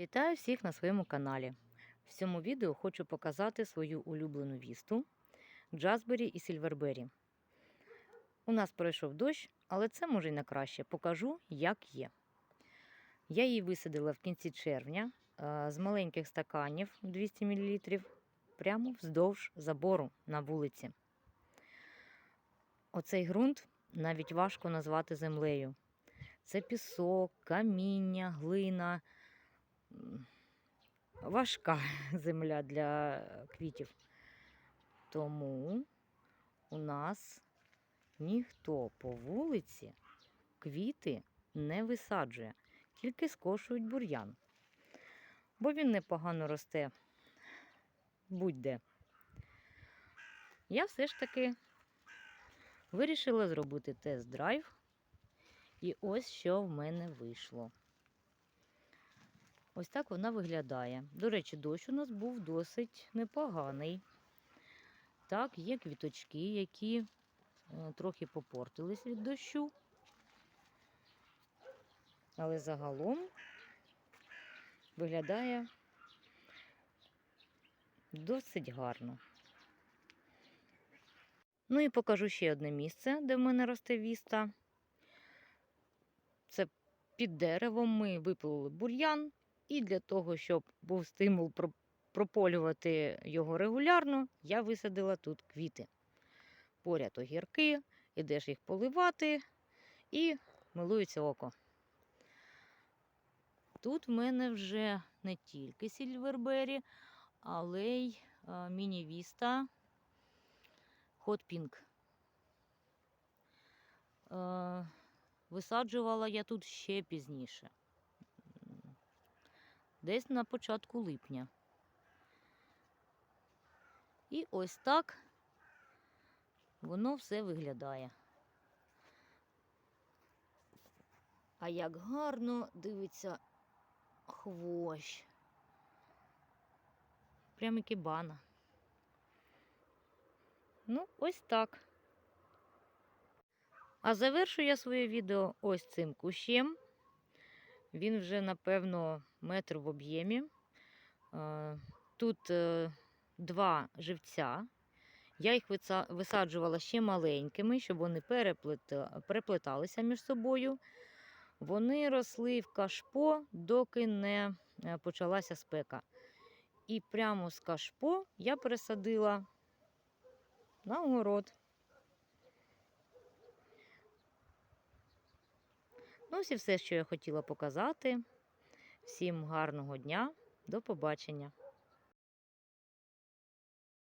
Вітаю всіх на своєму каналі. В цьому відео хочу показати свою улюблену вісту Джазбері і Сільвербері. У нас пройшов дощ, але це може й на краще. Покажу, як є. Я її висадила в кінці червня е, з маленьких стаканів 200 мл прямо вздовж забору на вулиці. Оцей ґрунт навіть важко назвати землею. Це пісок, каміння, глина. Важка земля для квітів. Тому у нас ніхто по вулиці квіти не висаджує, тільки скошують бур'ян. Бо він непогано росте будь-де. Я все ж таки вирішила зробити тест-драйв. І ось що в мене вийшло. Ось так вона виглядає. До речі, дощ у нас був досить непоганий. Так, є квіточки, які е, трохи попортились від дощу. Але загалом виглядає досить гарно. Ну і покажу ще одне місце, де в мене росте віста. Це під деревом ми випилили бур'ян, і для того, щоб був стимул прополювати його регулярно, я висадила тут квіти. Поряд огірки, ідеш їх поливати і милується око. Тут в мене вже не тільки сільвербері, але й а, міні-віста Hot. Е, Висаджувала я тут ще пізніше. Десь на початку липня. І ось так воно все виглядає. А як гарно дивиться хвощ. Прям і кібана. Ну, ось так. А завершу я своє відео ось цим кущем. Він вже, напевно, метр в об'ємі. Е, Тут е, два живця. Я їх висаджувала ще маленькими, щоб вони переплеталися між собою. Вони росли в кашпо, доки не е, почалася спека. І прямо з кашпо я пересадила на огород. Ну, ось і все, що я хотіла показати. Всім гарного дня, до побачення.